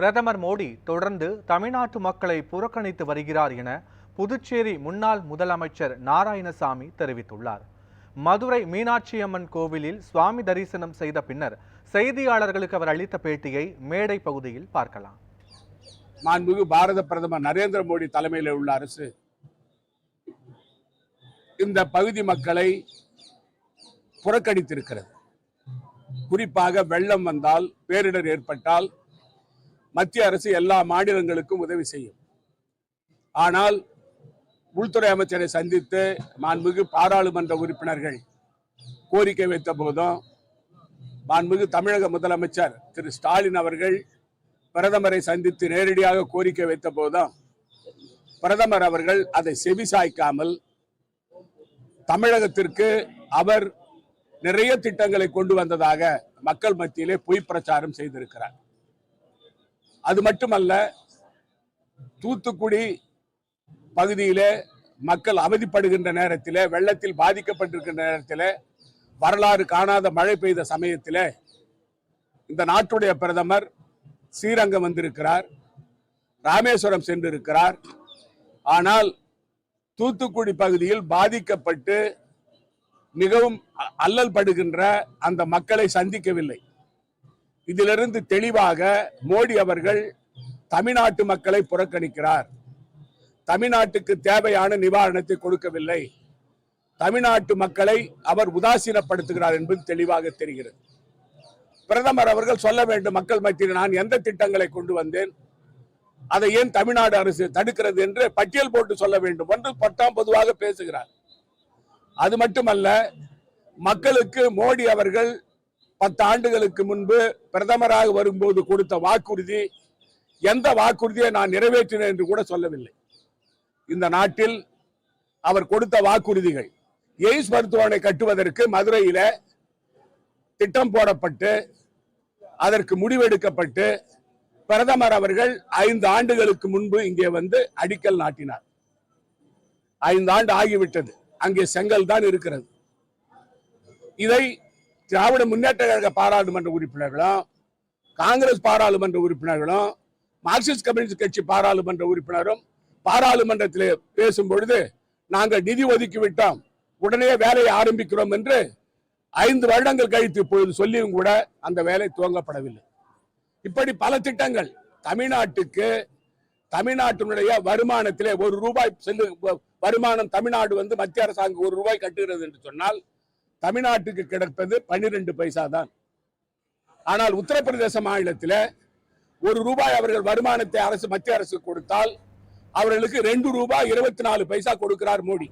பிரதமர் மோடி தொடர்ந்து தமிழ்நாட்டு மக்களை புறக்கணித்து வருகிறார் என புதுச்சேரி முன்னாள் முதலமைச்சர் நாராயணசாமி தெரிவித்துள்ளார். மதுரை மீனாட்சியம்மன் கோவிலில் சுவாமி தரிசனம் செய்த பின்னர் செய்தியாளர்களுக்கு அவர் அளித்த பேட்டியை மேடை பகுதியில் பார்க்கலாம். மாண்புமிகு பாரத பிரதமர் நரேந்திர மோடி தலைமையில் உள்ள அரசு இந்த பகுதி மக்களை புறக்கணித்திருக்கிறது. குறிப்பாக வெள்ளம் வந்தால் பேரிடர் ஏற்பட்டால் மத்திய அரசு எல்லா மாநிலங்களுக்கும் உதவி செய்யும். ஆனால் உள்துறை அமைச்சரை சந்தித்து மாண்புமிகு பாராளுமன்ற உறுப்பினர்கள் கோரிக்கை வைத்த போதும் மாண்புமிகு தமிழக முதலமைச்சர் திரு. ஸ்டாலின் அவர்கள் பிரதமரை சந்தித்து நேரடியாக கோரிக்கை வைத்த போதும் பிரதமர் அவர்கள் அதை செவிசாய்க்காமல் தமிழகத்திற்கு அவர் நிறைய திட்டங்களை கொண்டு வந்ததாக மக்கள் மத்தியிலே பொய் பிரச்சாரம் செய்திருக்கிறார். அது மட்டுமல்ல தூத்துக்குடி பகுதியில் மக்கள் அவதிப்படுகின்ற நேரத்தில் வெள்ளத்தில் பாதிக்கப்பட்டிருக்கின்ற நேரத்தில் வரலாறு காணாத மழை பெய்த சமயத்தில் இந்த நாட்டுடைய பிரதமர் ஸ்ரீரங்கம் வந்திருக்கிறார் ராமேஸ்வரம் சென்றிருக்கிறார். ஆனால் தூத்துக்குடி பகுதியில் பாதிக்கப்பட்டு மிகவும் அ- அல்லல் படுகின்ற அந்த மக்களை சந்திக்கவில்லை. இதிலிருந்து தெளிவாக மோடி அவர்கள் தமிழ்நாட்டு மக்களை புறக்கணிக்கிறார். தமிழ்நாட்டுக்கு தேவையான நிவாரணத்தை கொடுக்கவில்லை. தமிழ்நாட்டு மக்களை அவர் உதாசீனப்படுத்துகிறார் என்பது தெளிவாக தெரிகிறது. பிரதமர் அவர்கள் சொல்ல வேண்டும் மக்கள் மத்தியில் நான் எந்த திட்டங்களை கொண்டு வந்தேன்? அதை ஏன் தமிழ்நாடு அரசு தடுக்கிறது? என்று பட்டியல் போட்டு சொல்ல வேண்டும். என்று பட்டாம் பொதுவாக பேசுகிறார். அது மட்டுமல்ல மக்களுக்கு மோடி அவர்கள் பத்து ஆண்டுகளுக்கு முன்பு பிரதமராக வரும்போது கொடுத்த வாக்குறுதி எந்த வாக்குறுதியை நான் நிறைவேற்றினேன் என்று கூட சொல்லவில்லை. இந்த நாட்டில் அவர் கொடுத்த வாக்குறுதிகள் எய்ம்ஸ் மருத்துவமனை கட்டுவதற்கு மதுரையில் திட்டம் போடப்பட்டு அதற்கு முடிவெடுக்கப்பட்டு பிரதமர் அவர்கள் ஐந்து ஆண்டுகளுக்கு முன்பு இங்கே வந்து அடிக்கல் நாட்டினார். ஐந்து ஆண்டு ஆகிவிட்டது. அங்கே செங்கல் தான் இருக்கிறது. இதை திராவிட முன்னேற்ற கழக பாராளுமன்ற உறுப்பினர்களும் காங்கிரஸ் பாராளுமன்ற உறுப்பினர்களும் மார்க்சிஸ்ட் கம்யூனிஸ்ட் கட்சி பாராளுமன்ற உறுப்பினரும் பாராளுமன்றத்தில் பேசும் பொழுது நாங்கள் நிதி ஒதுக்கி விட்டோம். உடனே வேலையை ஆரம்பிக்கிறோம் என்று ஐந்து வருடங்கள் கழித்து இப்பொழுது சொல்லியும் கூட அந்த வேலை துவங்கப்படவில்லை. இப்படி பல திட்டங்கள் தமிழ்நாட்டுக்கு தமிழ்நாட்டினுடைய வருமானத்திலே ஒரு ரூபாய் செல்லு வருமானம் தமிழ்நாடு வந்து மத்திய அரசாங்கம் ஒரு ரூபாய் கட்டுகிறது என்று சொன்னால் தமிழ்நாட்டுக்கு கிடைப்பது பன்னிரெண்டு பைசா தான் ஆனால் உத்தரப்பிரதேச மாநிலத்தில் ஒரு ரூபாய் அவர்கள் வருமானத்தை அரசு மத்திய அரசு கொடுத்தால் அவர்களுக்கு ரெண்டு ரூபாய் இருபத்தி நாலு பைசா கொடுக்கிறார் மோடி.